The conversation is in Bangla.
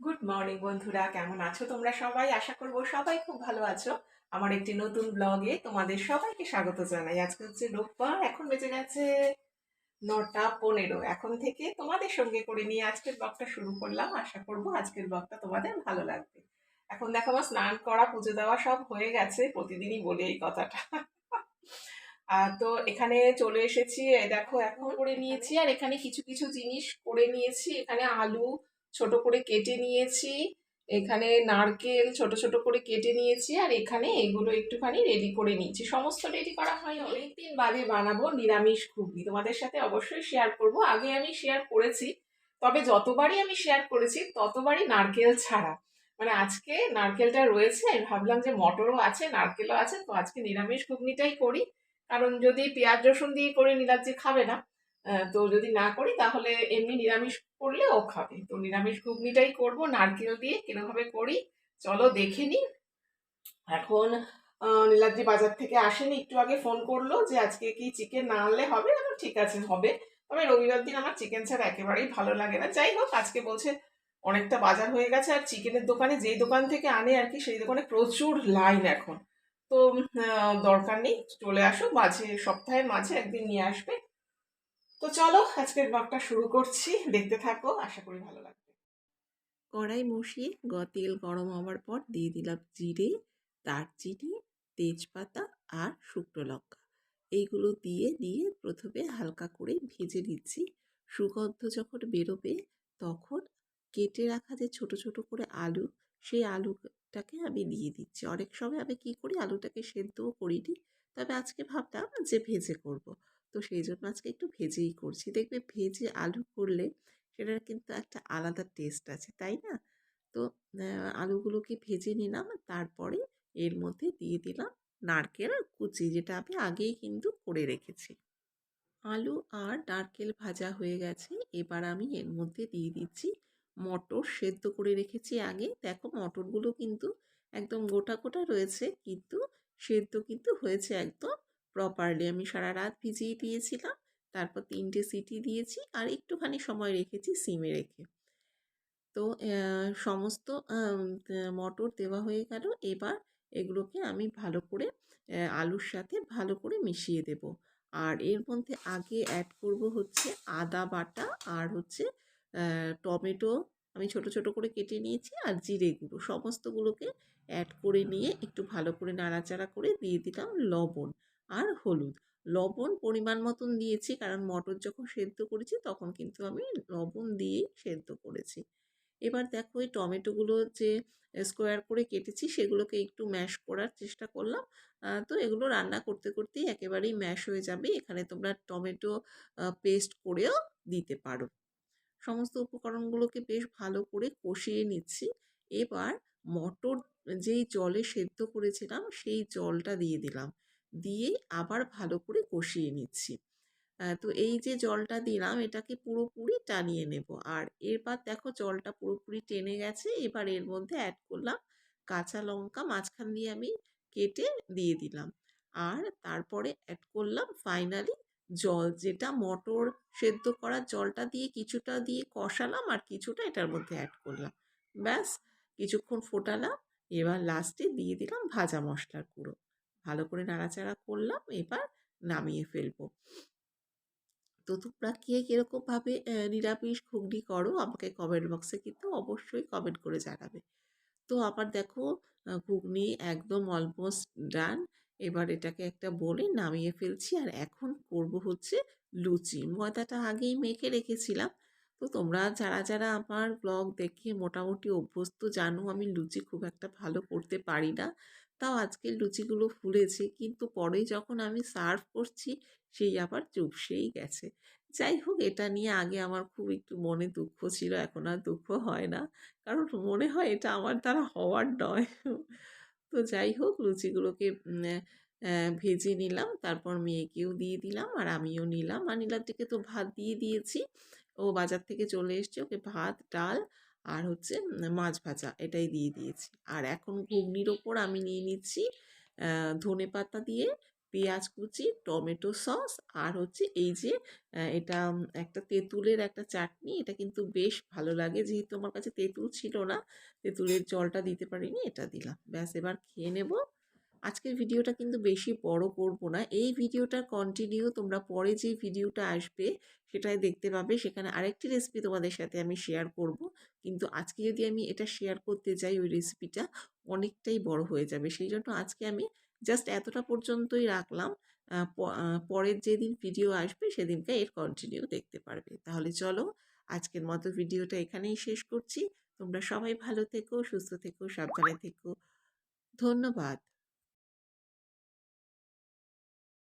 গুড মর্নিং বন্ধুরা। কেমন আছো তোমরা সবাই? আশা করব সবাই খুব ভালো আছো। আমার একটি নতুন ব্লগে তোমাদের সবাইকে স্বাগত জানাই। আজকে হচ্ছে রোববার, এখন বেজে গেছে নটা পনেরো। এখন থেকে তোমাদের সঙ্গে করে নিয়ে আজকের ব্লগটা শুরু করলাম। আশা করব আজকের ব্লগটা তোমাদের ভালো লাগবে। এখন দেখো আমার স্নান করা, পুজো দেওয়া সব হয়ে গেছে। প্রতিদিনই বলি এই কথাটা। আর তো এখানে চলে এসেছি। দেখো, এখন করে নিয়েছি। আর এখানে কিছু কিছু জিনিস করে নিয়েছি। এখানে আলু ছোট করে কেটে নিয়েছি, এখানে নারকেল ছোট ছোট করে কেটে নিয়েছি আর এখানে এগুলো একটুখানি রেডি করে নিয়েছি। সমস্ত রেডি করা হয় অনেকদিন বাদে বানাবো নিরামিষ ঘুগনি। তোমাদের সাথে অবশ্যই শেয়ার করব। আগে আমি শেয়ার করেছি, তবে যতবারই আমি শেয়ার করেছি, ততবারই নারকেল ছাড়া। মানে আজকে নারকেলটা রয়েছে ভাবলাম যে মটরও আছে, নারকেলও আছে, তো আজকে নিরামিষ ঘুগনিটাই করি। কারণ যদি পেঁয়াজ রসুন দিয়ে করে নীলাদ্রি খাবে না তো যদি না করি তাহলে এমনি নিরামিষ করলে ও খাবে। তো নিরামিষ ঘুগনিটাই করব, নারকেল দিয়ে কিরমভাবে করি, চলো দেখে নি। এখন নীলাদ্রি বাজার থেকে আসেনি, একটু আগে ফোন করল যে আজকে কি চিকেন না আনলে হবে? ঠিক আছে, হবে। তবে রবিবার দিন আমার চিকেন ছাড়া একেবারেই ভালো লাগে না। যাই হোক, আজকে বলছে অনেকটা বাজার হয়ে গেছে, আর চিকেনের দোকানে যেই দোকান থেকে আনে আর কি, সেই দোকানে প্রচুর লাইন এখন। তো দরকার নেই, চলে আসো, মাঝে সপ্তাহের মাঝে একদিন নিয়ে আসবে। তো চলো, আজকের ব্লগটা শুরু করছি। দেখতে থাকো, আশা করি ভালো লাগবে। কড়াই বসিয়ে গ তেল গরম হওয়ার পর দিয়ে দিলাম জিরে, দারচিনি, তেজপাতা আর শুকনো লঙ্কা। এইগুলো দিয়ে দিয়ে প্রথমে হালকা করে ভেজে নিচ্ছি। সুগন্ধ যখন বেরোবে তখন কেটে রাখা যে ছোট ছোট করে আলু, সেই আলুটাকে আমি দিয়ে দিচ্ছি। অনেক সময় আমি কী করি, আলুটাকে সেদ্ধও করিনি। তবে আজকে ভাবলাম যে ভেজে করব। তো সেই জন্য আজকে একটু ভেজেই করছি। দেখবে ভেজে আলু করলে সেটার কিন্তু একটা আলাদা টেস্ট আছে, তাই না? তো আলুগুলোকে ভেজে নিলাম তারপরে এর মধ্যে দিয়ে দিলাম নারকেল কুচি, যেটা আমি আগেই কিন্তু করে রেখেছি। আলু আর নারকেল ভাজা হয়ে গেছে। এবার আমি এর মধ্যে দিয়ে দিচ্ছি মটর সেদ্ধ করে রেখেছি আগে। দেখো মটরগুলো কিন্তু একদম গোটা গোটা রয়েছে, কিন্তু সেদ্ধ কিন্তু হয়েছে একদম প্রপারলি আমি সারা রাত ভিজিয়ে দিয়েছিলাম। তারপর তিনটে সিটি দিয়েছি আর একটুখানি সময় রেখেছি সিমে রেখে। তো সমস্ত মটর দেওয়া হয়ে গেল। এবার এগুলোকে আমি ভালো করে আলুর সাথে ভালো করে মিশিয়ে দেব। আর এর মধ্যে আগে অ্যাড করব হচ্ছে আদা বাটা আর হচ্ছে টমেটো। আমি ছোট ছোট করে কেটে নিয়েছি আর জিরে গুঁড়ো। সমস্তগুলোকে অ্যাড করে নিয়ে একটু ভালো করে নাড়াচাড়া করে দিয়ে দিলাম লবণ। আর হলুদ। লবণ পরিমাণ মতন দিয়েছি, কারণ মটর যখন সেদ্ধ করেছি, তখন কিন্তু আমি লবণ দিয়েই সেদ্ধ করেছি। এবার দেখো, এই টমেটোগুলো যে স্কোয়ার করে কেটেছি, সেগুলোকে একটু ম্যাশ করার চেষ্টা করলাম। তো এগুলো রান্না করতে করতেই একেবারেই ম্যাশ হয়ে যাবে। এখানে তোমরা টমেটো পেস্ট করেও দিতে পারো। সমস্ত উপকরণগুলোকে বেশ ভালো করে কষিয়ে নিচ্ছি। এবার মটর যেই জলে সেদ্ধ করেছিলাম, সেই জলটা দিয়ে দিলাম। দিয়ে আবার ভালো করে কষিয়ে নিচ্ছি। তো এই যে জলটা দিলাম, এটাকে পুরোপুরি টানিয়ে নেব। আর এরপর দেখো জলটা পুরোপুরি টেনে গেছে, এবার এর মধ্যে অ্যাড করলাম কাঁচা লঙ্কা, মাঝখান দিয়ে আমি কেটে দিয়ে দিলাম। আর তারপরে অ্যাড করলাম ফাইনালি জল, যেটা মটর সেদ্ধ করার জলটা দিয়ে কিছুটা দিয়ে কষালাম আর কিছুটা এটার মধ্যে অ্যাড করলাম। ব্যাস, কিছুক্ষণ ফোটালাম, এবার লাস্টে দিয়ে দিলাম ভাজা মশলার গুঁড়ো। ভালো করে নাড়াচাড়া করলাম, এবার নামিয়ে ফেলব। তো তোমরা কে কীরকমভাবে নিরামিষ ঘুগনি করো, আমাকে কমেন্ট বক্সে কিন্তু অবশ্যই কমেন্ট করে জানাবে। তো আবার দেখো ঘুগনি একদম অলমোস্ট ডান এবার এটাকে একটা বলে নামিয়ে ফেলছি, আর এখন করব হচ্ছে লুচি। ময়দাটা আগেই মেখে রেখেছিলাম। তো তোমরা যারা যারা আমার ব্লগ দেখে মোটামুটি অভ্যস্ত, জানো আমি লুচি খুব একটা ভালো করতে পারি না। তাও আজকে লুচিগুলো ফুলেছে। কিন্তু পরে যখন আমি সার্ভ করছি, সেই আবার চুপসেই গেছে। যাই হোক, এটা নিয়ে আগে আমার খুব একটু মনে দুঃখ ছিল, এখন আর দুঃখ হয় না। কারণ মনে হয় এটা আমার দ্বারা হওয়ার নয়। তো যাই হোক, লুচিগুলোকে ভেজে নিলাম, তারপর মেয়েকেও দিয়ে দিলাম আর আমিও নিলাম। আর নীলাদ্রিকে তো ভাত দিয়ে দিয়েছি। ও বাজার থেকে চলে এসছে, ওকে ভাত, ডাল আর হচ্ছে মাছ ভাজা এটাই দিয়ে দিয়েছি। আর এখন ঘুগনির ওপর আমি নিয়ে নিচ্ছি ধনে পাতা দিয়ে পেঁয়াজ কুচি টমেটো সস আর হচ্ছে এই যে এটা একটা তেঁতুলের একটা চাটনি এটা কিন্তু বেশ ভালো লাগে। যেহেতু আমার কাছে তেঁতুল ছিল না তেঁতুলের জলটা দিতে পারিনি এটা দিলাম। ব্যাস এবার খেয়ে নেব। আজকের ভিডিওটা কিন্তু বেশি বড় করব না। এই ভিডিওটার কন্টিনিউ তোমরা পরে যে ভিডিওটা আসবে সেটাই দেখতে পাবে। সেখানে আরেকটি রেসিপি তোমাদের সাথে আমি শেয়ার করব। কিন্তু আজকে যদি আমি এটা শেয়ার করতে যাই ওই রেসিপিটা অনেকটাই বড় হয়ে যাবে। সেই জন্য আজকে আমি জাস্ট এতটা পর্যন্তই রাখলাম। পরের যেদিন ভিডিও আসবে সেদিনকে এর কন্টিনিউ দেখতে পারবে। তাহলে চলো আজকের মতো ভিডিওটা এখানেই শেষ করছি। তোমরা সবাই ভালো থেকো, সুস্থ থেকো, সাবধানে থেকো। ধন্যবাদ।